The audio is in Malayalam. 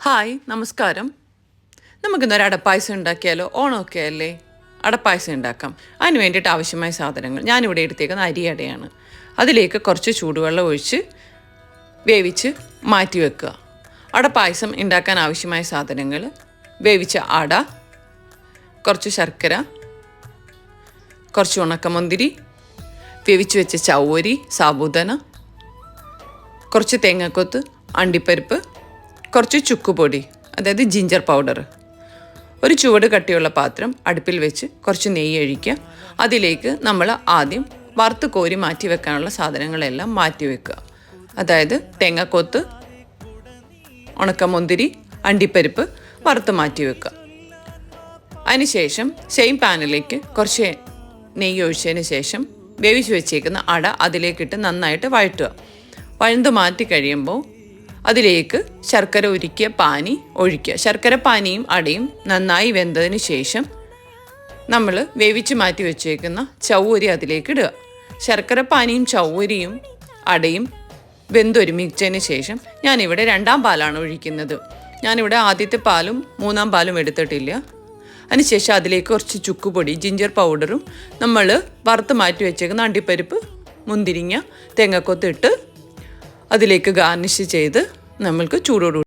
ഹായ് നമസ്കാരം. നമുക്കിന്നൊരു അടപ്പായസം ഉണ്ടാക്കിയാലോ? ഓണമൊക്കെ അല്ലേ? അടപ്പായസം ഉണ്ടാക്കാം. അതിന് വേണ്ടിയിട്ട് ആവശ്യമായ സാധനങ്ങൾ. ഞാനിവിടെ എടുത്തേക്കുന്ന അരിയടയാണ്. അതിലേക്ക് കുറച്ച് ചൂടുവെള്ളം ഒഴിച്ച് വേവിച്ച് മാറ്റി വെക്കുക. അടപ്പായസം ഉണ്ടാക്കാൻ ആവശ്യമായ സാധനങ്ങൾ. വേവിച്ച അട കുറച്ച് ശർക്കര കുറച്ച് ഉണക്കമുന്തിരി വേവിച്ച് വെച്ച ചവ്വരി സാബുദന കുറച്ച് തേങ്ങക്കൊത്ത് അണ്ടിപ്പരിപ്പ് കുറച്ച് ചുക്കുപൊടി അതായത് ജിഞ്ചർ പൗഡർ ഒരു ചുവട് കട്ടിയുള്ള പാത്രം അടുപ്പിൽ വെച്ച് കുറച്ച് നെയ്യ് ഒഴിക്കുക. അതിലേക്ക് നമ്മൾ ആദ്യം വറുത്ത് കോരി മാറ്റി വെക്കാനുള്ള സാധനങ്ങളെല്ലാം മാറ്റി വെക്കുക. അതായത് തേങ്ങക്കൊത്ത് ഉണക്കമുന്തിരി അണ്ടിപ്പരിപ്പ് വറുത്ത് മാറ്റി വെക്കുക. അതിനുശേഷം സെയിം പാനിലേക്ക് കുറച്ച് നെയ്യ് ഒഴിച്ചതിന് ശേഷം വേവിച്ച് വെച്ചേക്കുന്ന അട അതിലേക്കിട്ട് നന്നായിട്ട് വഴറ്റുക. വഴുത് മാറ്റി കഴിയുമ്പോൾ അതിലേക്ക് ശർക്കര ഉരുക്കിയ പാനി ഒഴിക്കുക. ശർക്കര പാനിയും അടയും നന്നായി വെന്തതിന് ശേഷം നമ്മൾ വേവിച്ച് മാറ്റി വെച്ചേക്കുന്ന ചവ്വരി അതിലേക്ക് ഇടുക. ശർക്കര പാനിയും ചവ്വരിയും അടയും വെന്തൊരുമിച്ചതിന് ശേഷം ഞാനിവിടെ രണ്ടാം പാലാണ് ഒഴിക്കുന്നത്. ഞാനിവിടെ ആദ്യത്തെ പാലും മൂന്നാം പാലും എടുത്തിട്ടില്ല. അതിനുശേഷം അതിലേക്ക് കുറച്ച് ചുക്കുപൊടി ജിഞ്ചർ പൗഡറും നമ്മൾ വറുത്ത് മാറ്റി വെച്ചേക്കുന്ന അണ്ടിപ്പരിപ്പ് മുന്തിരിങ്ങ തേങ്ങക്കൊത്ത് ഇട്ട് അതിലേക്ക് ഗാർണിഷ് ചെയ്ത് നമ്മൾക്ക് ചൂടോട്